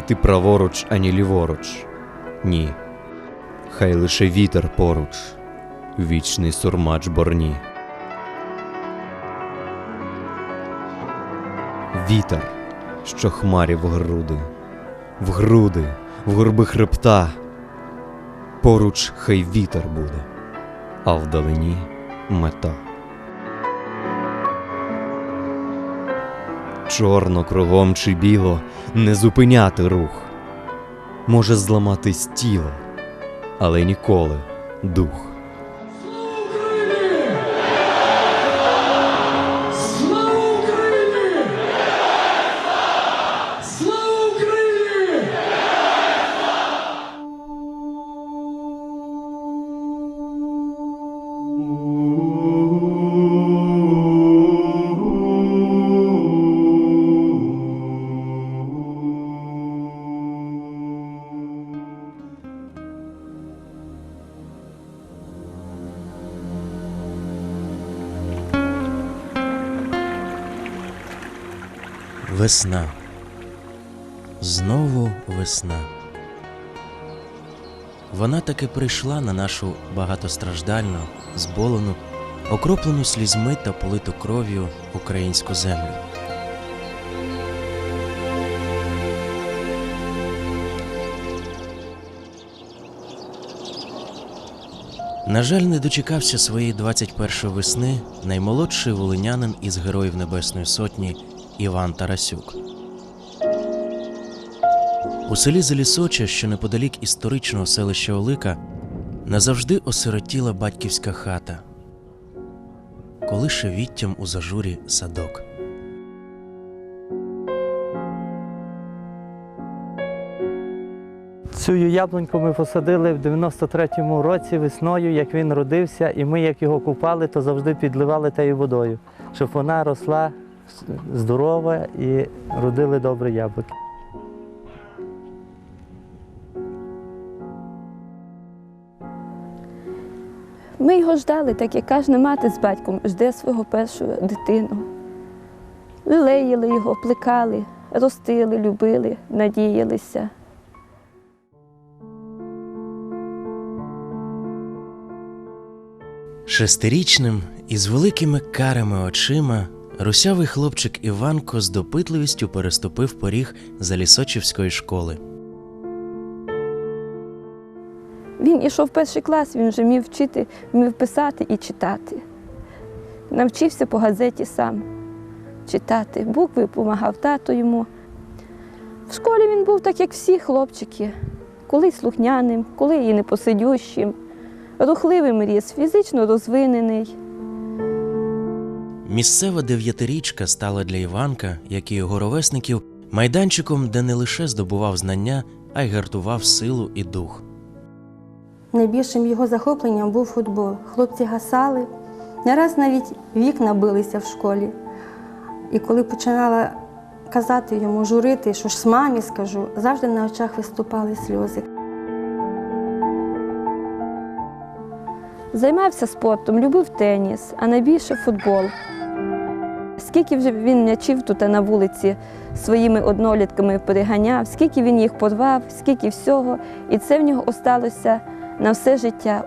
йти праворуч, ані ліворуч. Ні. Хай лише вітер поруч, вічний сурмач борні. Вітер, що хмарі в груди, в груди, в горби хребта. Поруч хай вітер буде, а вдалині мета. Чорно кругом чи біло не зупиняти рух. Може зламатись тіло, але ніколи дух. Весна. Знову весна. Вона таки прийшла на нашу багатостраждальну, зболену, окроплену слізьми та политу кров'ю українську землю. На жаль, не дочекався своєї 21-ї весни наймолодший волинянин із Героїв Небесної Сотні Іван Тарасюк. У селі Залісоча, що неподалік історичного селища Олика, назавжди осиротіла батьківська хата, колише віттям у зажурі садок. Цю яблуньку ми посадили в 93-му році весною, як він родився, і ми, як його купали, то завжди підливали тією водою, щоб вона росла здорова і родили добре яблуки. Ми його ждали, так як кожна мати з батьком жде свого першу дитину. Лелеїли його, плекали, ростили, любили, надіялися. Шестирічним із великими карими очима русявий хлопчик Іванко з допитливістю переступив поріг Залісочівської школи. Він ішов в перший клас, він вже міг вчити, вмів писати і читати. Навчився по газеті сам читати. Букви допомагав тато йому. В школі він був так, як всі хлопчики, коли слухняним, коли і непосидющим, рухливим ріс, фізично розвинений. Місцева дев'ятирічка стала для Іванка, як і його ровесників, майданчиком, де не лише здобував знання, а й гартував силу і дух. Найбільшим його захопленням був футбол. Хлопці гасали, не раз навіть вікна билися в школі. І коли починала казати йому, журити, що ж з мамі скажу, завжди на очах виступали сльози. Займався спортом, любив теніс, а найбільше футбол. Скільки вже він м'ячів тут на вулиці своїми однолітками переганяв, скільки він їх порвав, скільки всього, і це в нього осталося на все життя.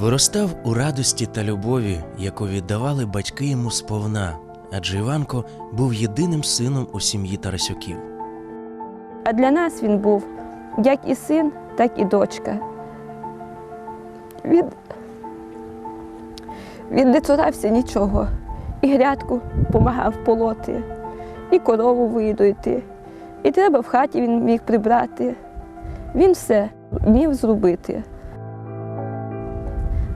Виростав у радості та любові, яку віддавали батьки йому сповна, адже Іванко був єдиним сином у сім'ї Тарасюків. А для нас він був як і син, так і дочка. Він, він не цурався нічого. І грядку допомагав полоти, і корову видойти, і треба в хаті він міг прибрати. Він все вмів зробити.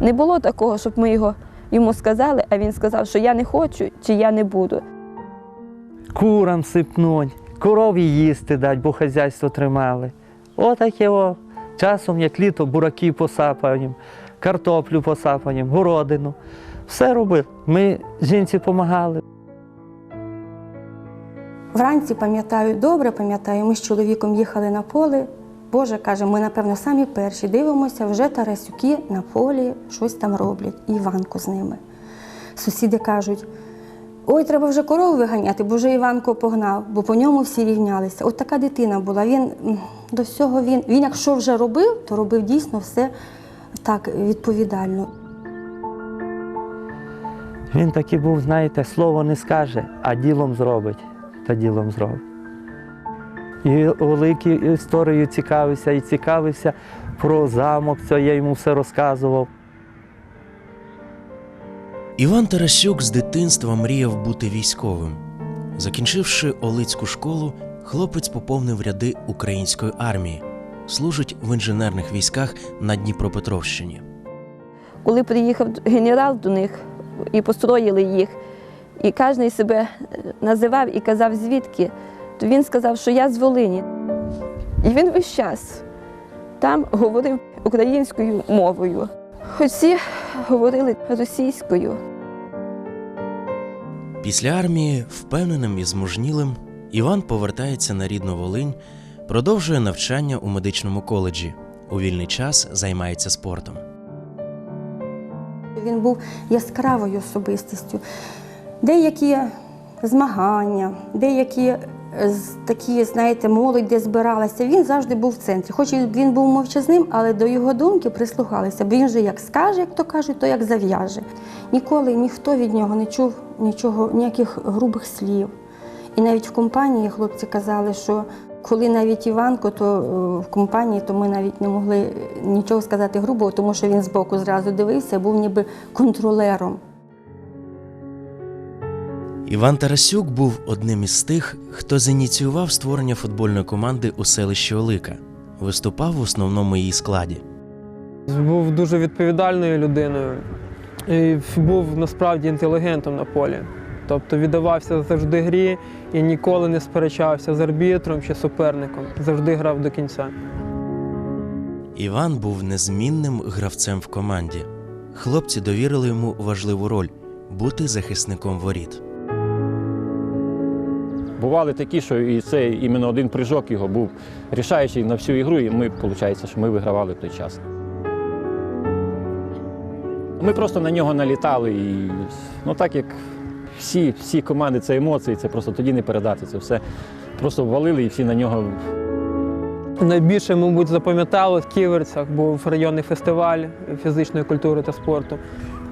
Не було такого, щоб ми його йому сказали, а він сказав, що я не хочу чи я не буду. Курам сипнуть, корові їсти дать, бо хазяйство тримали. Отаке о. Часом, як літо, бураки посапаємо, картоплю посапаємо, городину. Все робив. Ми жінці допомагали. Вранці пам'ятаю, добре пам'ятаю, ми з чоловіком їхали на поле. Боже каже, ми, напевно, самі перші дивимося, вже Тарасюки на полі щось там роблять, і Іванко з ними. Сусіди кажуть, Ой, треба вже корову виганяти, бо вже Іванко погнав, бо по ньому всі рівнялися. От така дитина була. Він до всього він, він якщо вже робив, то робив дійсно все так відповідально. Він такий був, знаєте, слово не скаже, а ділом зробить, та ділом зробить. І великі історією цікавився, і цікавився про замок, це я йому все розказував. Іван Тарасюк з дитинства мріяв бути військовим. Закінчивши Олицьку школу, хлопець поповнив ряди української армії, служить в інженерних військах на Дніпропетровщині. Коли приїхав генерал до них і построїли їх, і кожен себе називав і казав, звідки, то він сказав, що я з Волині. І він весь час там говорив українською мовою. Хоч всі говорили російською. Після армії, впевненим і змужнілим, Іван повертається на рідну Волинь, продовжує навчання у медичному коледжі. У вільний час займається спортом. Він був яскравою особистістю. Деякі змагання, деякі е, такі, знаєте, молодь, де збиралася, він завжди був в центрі. Хоч він був мовчазним, але до його думки прислухалися. Бо він же як скаже, як то кажуть, то як зав'яже. Ніколи ніхто від нього не чув нічого, ніяких грубих слів. І навіть в компанії хлопці казали, що коли навіть Іванко, то е, в компанії, то ми навіть не могли нічого сказати грубого, тому що він збоку зразу дивився, був ніби контролером. Іван Тарасюк був одним із тих, хто зініціював створення футбольної команди у селищі Олика. Виступав в основному її складі. Був дуже відповідальною людиною і був насправді інтелігентом на полі. Тобто віддавався завжди грі і ніколи не сперечався з арбітром чи суперником. Завжди грав до кінця. Іван був незмінним гравцем в команді. Хлопці довірили йому важливу роль бути захисником воріт. Бували такі, що і це іменно один прыжок його був рішаючий на всю ігру, і ми, виходить, що ми вигравали в той час. Ми просто на нього налітали і ну так як всі, всі команди це емоції, це просто тоді не передати це все. Просто ввалили і всі на нього Найбільше, мабуть, запам'ятало в Ківерцях був районний фестиваль фізичної культури та спорту.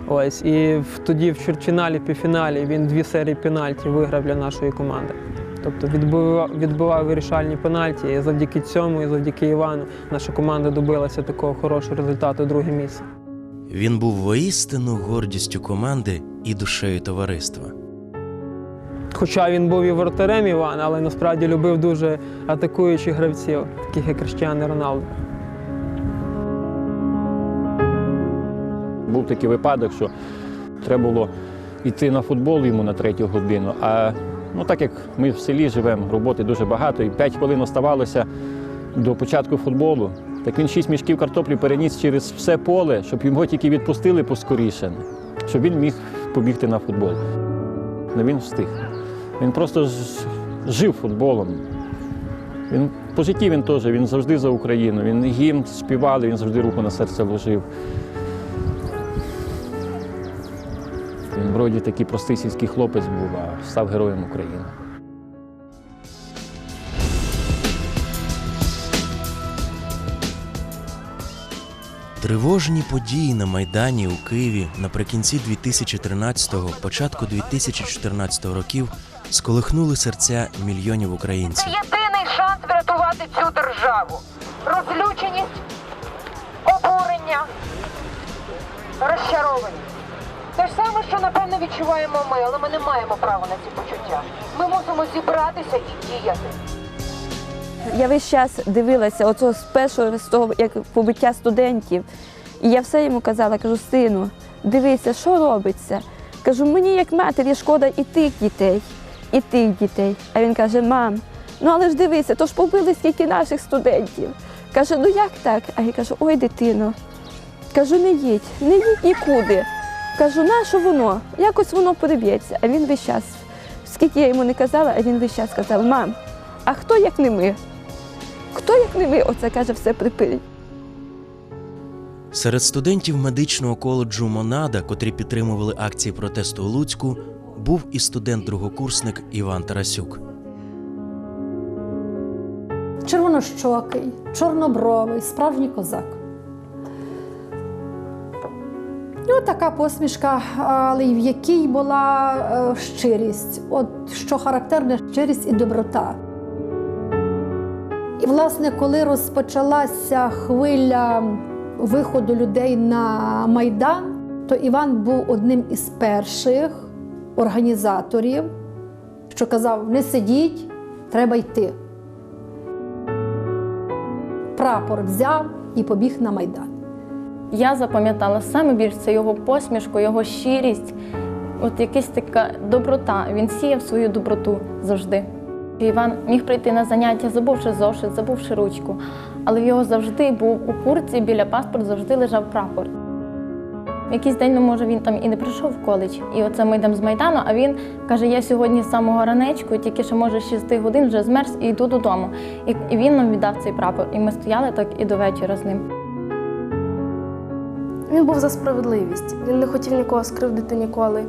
Ось і тоді в чвертьфіналі, півфіналі він дві серії пенальті виграв для нашої команди. Тобто відбивав, відбивав вирішальні пенальті, і завдяки цьому, і завдяки Івану, наша команда добилася такого хорошого результату друге місце. Він був воістину гордістю команди і душею товариства. Хоча він був і вратарем Іван, але насправді любив дуже атакуючих гравців, таких як Криштіану Роналду. був такий випадок, що треба було йти на футбол йому на третю годину. А ну так як ми в селі живемо, роботи дуже багато, і 5 хвилин оставалося до початку футболу. Так він шість мішків картоплі переніс через все поле, щоб його тільки відпустили поскоріше, щоб він міг побігти на футбол. Ну він встиг. Він просто жив футболом. Він по житті він теж, він завжди за Україну. Він гімн співали, він завжди руку на серце вложив. Він вроді такий простий сільський хлопець був, а став героєм України. Тривожні події на Майдані у Києві наприкінці 2013-го, початку 2014 років сколихнули серця мільйонів українців. Це єдиний шанс врятувати цю державу. Розлюченість, обурення, розчарованість. Те ж саме, що напевно відчуваємо ми, але ми не маємо права на ці почуття. Ми мусимо зібратися і діяти. Я весь час дивилася оцього з першого з того, як побиття студентів. І я все йому казала, кажу, сину, дивися, що робиться. Кажу, мені як матері шкода і тих дітей, і тих дітей. А він каже, мам, ну але ж дивися, то ж побили скільки наших студентів. Каже, ну як так? А я кажу, ой, дитино. Кажу, не їдь, не їдь нікуди. Кажу, на що воно? Якось воно переб'ється. А він весь час, скільки я йому не казала, а він весь час казав, мам, а хто як не ми? Хто як не ми, оце каже, все припинить. Серед студентів медичного коледжу Монада, котрі підтримували акції протесту у Луцьку, був і студент-другокурсник Іван Тарасюк. червонощокий, чорнобровий, справжній козак. От така посмішка, але й в якій була е, щирість. От що характерне щирість і доброта. І, власне, коли розпочалася хвиля виходу людей на Майдан, то Іван був одним із перших організаторів, що казав: не сидіть, треба йти прапор взяв і побіг на майдан. Я запам'ятала саме більше це його посмішку, його щирість, от якась така доброта. Він сіяв свою доброту завжди. Іван міг прийти на заняття, забувши зошит, забувши ручку, але в його завжди був у курці біля паспорту завжди лежав прапор. Якийсь день, ну, може, він там і не прийшов в коледж, і оце ми йдемо з Майдану, а він каже, я сьогодні з самого ранечку, тільки ще може з 6 годин вже змерз і йду додому. І він нам віддав цей прапор. І ми стояли так і до вечора з ним. Він був за справедливість. Він не хотів нікого скривдити ніколи.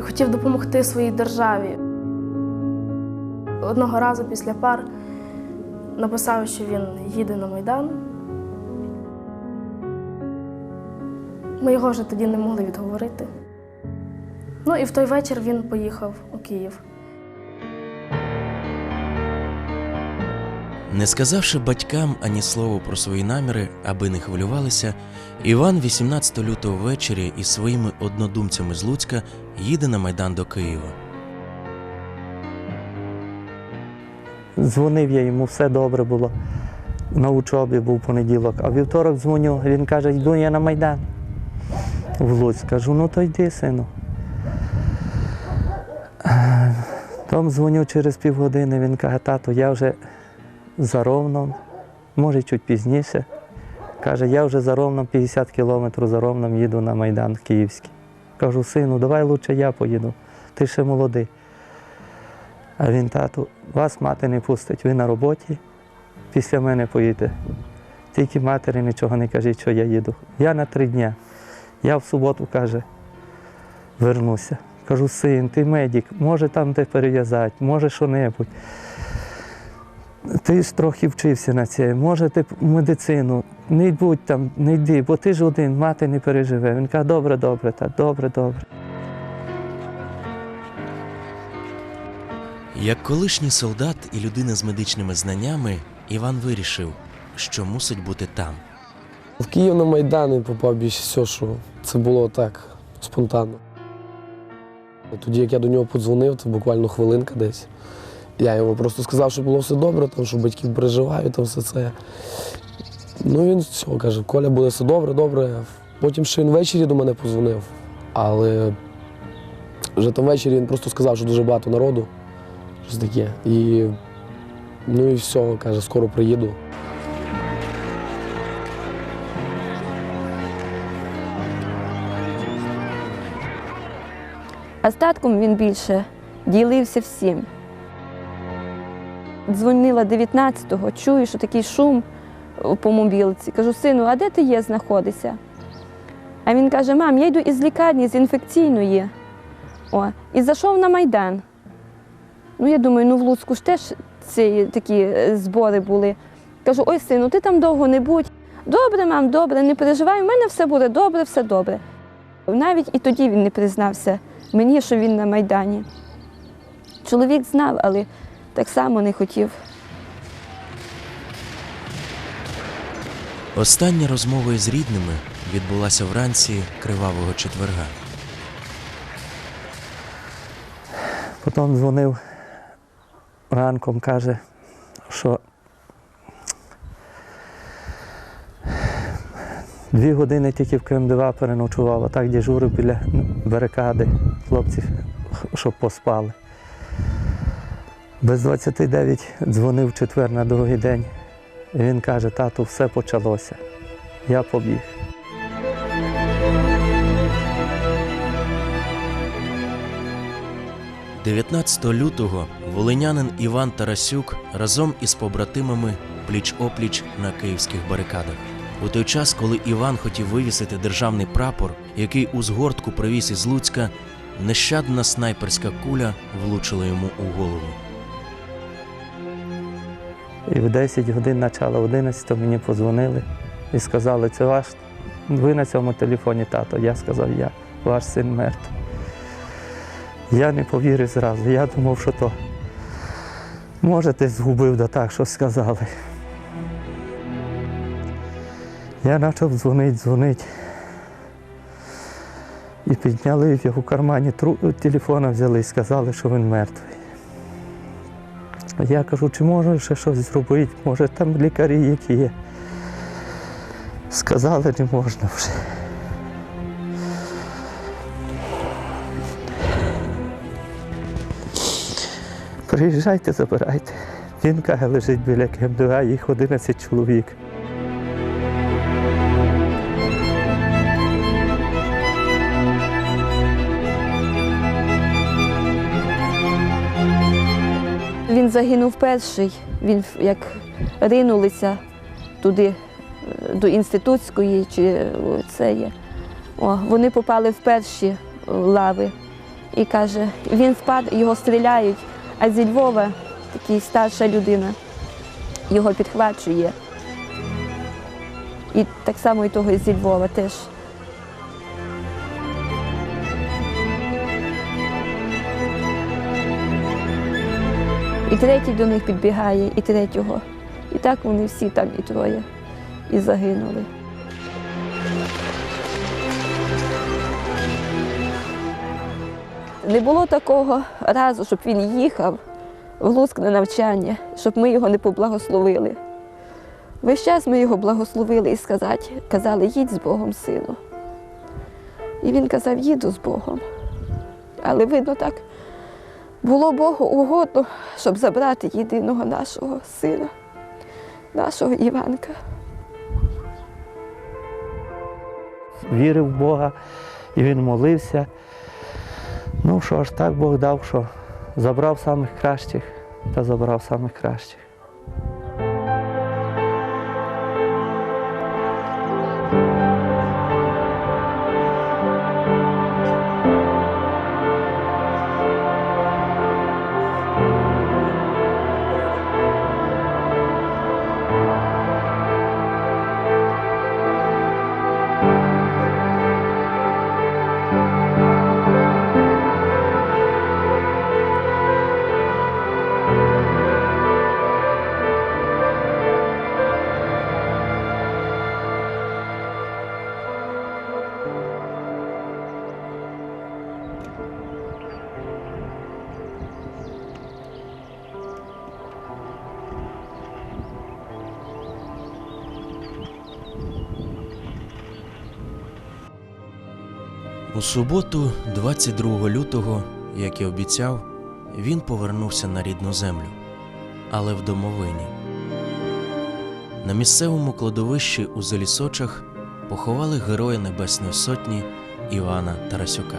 Хотів допомогти своїй державі. Одного разу після пар написав, що він їде на Майдан. Ми його вже тоді не могли відговорити. Ну і в той вечір він поїхав у Київ. Не сказавши батькам ані слова про свої наміри, аби не хвилювалися, Іван 18 лютого ввечері із своїми однодумцями з Луцька їде на майдан до Києва. Дзвонив я йому, все добре було. На учобі був понеділок, а вівторок дзвоню, він каже, йду я на Майдан. В Луцьк. Кажу, ну то йди, сину. Там дзвоню через півгодини, він каже, тато, я вже за Ровном, може чуть пізніше. Каже, я вже за Ровном 50 кілометрів за Ровном їду на Майдан Київський. Кажу, сину, давай лучше я поїду, ти ще молодий. А він, тату, вас мати не пустить, ви на роботі, після мене поїдете. Тільки матері нічого не кажіть, що я їду. Я на три дні. Я в суботу, каже, вернуся. Кажу, син, ти медик, може там де перев'язати, може що-небудь. Ти ж трохи вчився на це, може ти медицину, не будь там, не йди, бо ти ж один, мати не переживе. Він каже, добре, добре, так, добре, добре. Як колишній солдат і людина з медичними знаннями, Іван вирішив, що мусить бути там. В Київ на Майдан і попав більше все, що це було так спонтанно. Тоді, як я до нього подзвонив, це буквально хвилинка десь. Я йому просто сказав, що було все добре, там, що батьків переживають, там все це. Ну він все каже, Коля, буде все добре, добре. Потім ще він ввечері до мене подзвонив, але вже там ввечері він просто сказав, що дуже багато народу, щось таке. І ну і все, каже, скоро приїду. А з татком він більше ділився всім. Дзвонила 19-го, чую, що такий шум по мобілці. Кажу, сину, а де ти є, знаходишся? А він каже, мам, я йду із лікарні, з інфекційної. О, і зайшов на Майдан. Ну, я думаю, ну в Луцьку ж теж ці такі е, збори були. Кажу, ой, сину, ти там довго не будь. Добре, мам, добре, не переживай, у мене все буде добре, все добре. Навіть і тоді він не признався мені, що він на Майдані. Чоловік знав, але так само не хотів. Остання розмова із рідними відбулася вранці кривавого четверга. Потім дзвонив ранком, каже, що дві години тільки в КМДВ переночував, а так дежурив біля барикади хлопців, щоб поспали. Без 29 дзвонив четвер на другий день. І він каже, тату, все почалося. Я побіг. – 19 лютого волинянин Іван Тарасюк разом із побратимами пліч-опліч на київських барикадах. У той час, коли Іван хотів вивісити державний прапор, який у згортку привіз із Луцька, нещадна снайперська куля влучила йому у голову. І в 10 годин начала 11 мені подзвонили і сказали, це ваш, ви на цьому телефоні, тато. Я сказав, я, ваш син мертвий. Я не повірив зразу. Я думав, що то може ти згубив да так, що сказали. Я почав дзвонити, дзвонити. І підняли його в кармані тру... телефона взяли і сказали, що він мертвий. Я кажу, чи можна ще щось зробити? Може там лікарі які є. Сказали, не можна вже. Приїжджайте, забирайте. Він каже, лежить біля КМДА, їх 11 чоловік. Він загинув перший. Він як ринулися туди е, до інститутської чи е, це є. О, вони попали в перші лави. І каже, він впад, його стріляють, а зі Львова такий старша людина його підхвачує. І так само і того зі Львова теж. І третій до них підбігає, і третього. І так вони всі там і троє і загинули. Не було такого разу, щоб він їхав в Луцьк на навчання, щоб ми його не поблагословили. Весь час ми його благословили і сказати, казали, їдь з Богом, сину. І він казав, їду з Богом. Але видно так, було Богу угодно, щоб забрати єдиного нашого сина, нашого Іванка. Вірив в Бога, і він молився. Ну що ж, так Бог дав, що забрав самих кращих та забрав самих кращих. Суботу, 22 лютого, як і обіцяв, він повернувся на рідну землю, але в домовині. На місцевому кладовищі у Залісочах поховали героя Небесної Сотні Івана Тарасюка.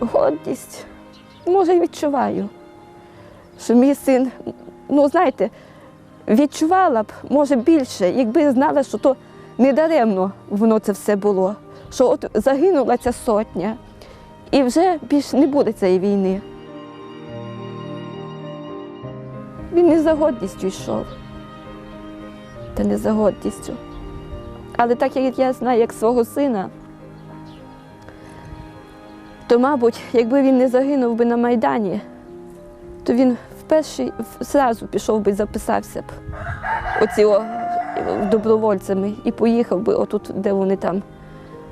Гордість, може, й відчуваю, що мій син, ну знаєте, відчувала б, може, більше, якби знала, що то недаремно воно це все було, що от загинула ця сотня, і вже більше не буде цієї війни. Він не за гордістю йшов, та не за гордістю. Але так як я знаю, як свого сина, то, мабуть, якби він не загинув би на Майдані, то він вперше зразу пішов би, записався б оці о, добровольцями і поїхав би отут, де вони там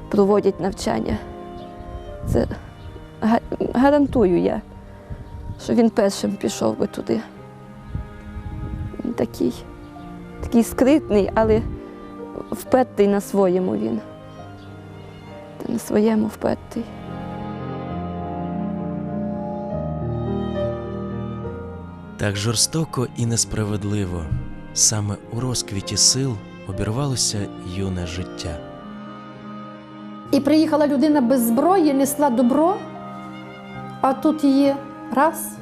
проводять навчання. Це гарантую я, що він першим пішов би туди. Він такий, такий скритний, але впертий на своєму він. Та на своєму впертий. Так жорстоко і несправедливо саме у розквіті сил обірвалося юне життя. І приїхала людина без зброї, несла добро, а тут її раз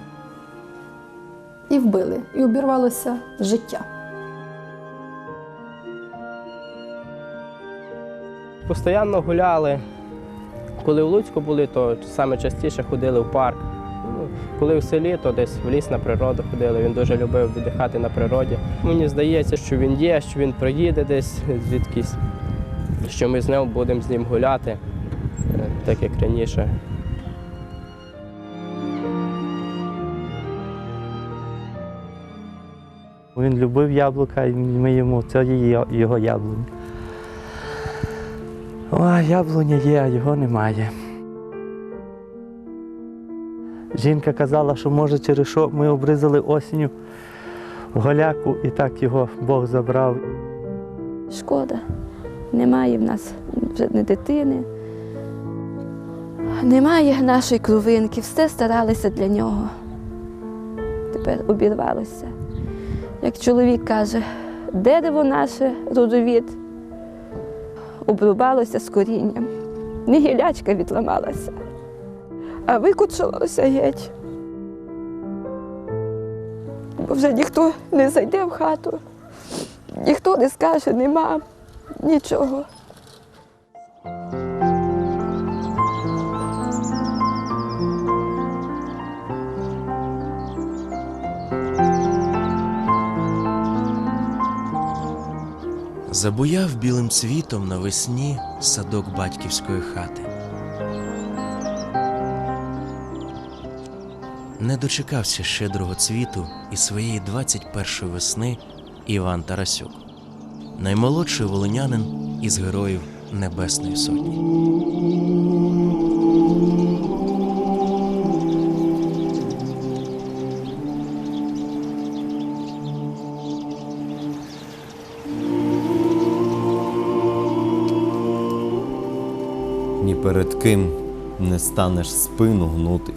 і вбили, і обірвалося життя. постійно гуляли. Коли в Луцьку були, то саме частіше ходили в парк. Коли в селі, то десь в ліс на природу ходили. Він дуже любив віддихати на природі. Мені здається, що він є, що він приїде десь звідкись, що ми з ним будемо з ним гуляти, е, так як раніше. Він любив яблука, і ми йому це його яблуня. Ой, яблуня є, а його немає. Жінка казала, що може через що ми обрізали осінню в голяку і так його Бог забрав. Шкода. Немає в нас не дитини. Немає нашої кровинки, все старалися для нього. Тепер обірвалося. Як чоловік каже, дерево наше родовід обрубалося з корінням. Не гілячка відламалася, а викучилося геть. Бо вже ніхто не зайде в хату, ніхто не скаже, нема нічого. Забуяв білим цвітом навесні садок батьківської хати. Не дочекався щедрого цвіту і своєї 21-ї весни Іван Тарасюк, наймолодший волинянин із героїв Небесної Сотні. ні перед ким не станеш спину гнути,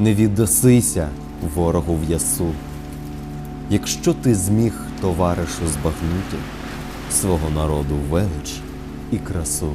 не віддасися ворогу в ясу. Якщо ти зміг, товаришу, збагнути свого народу велич і красу.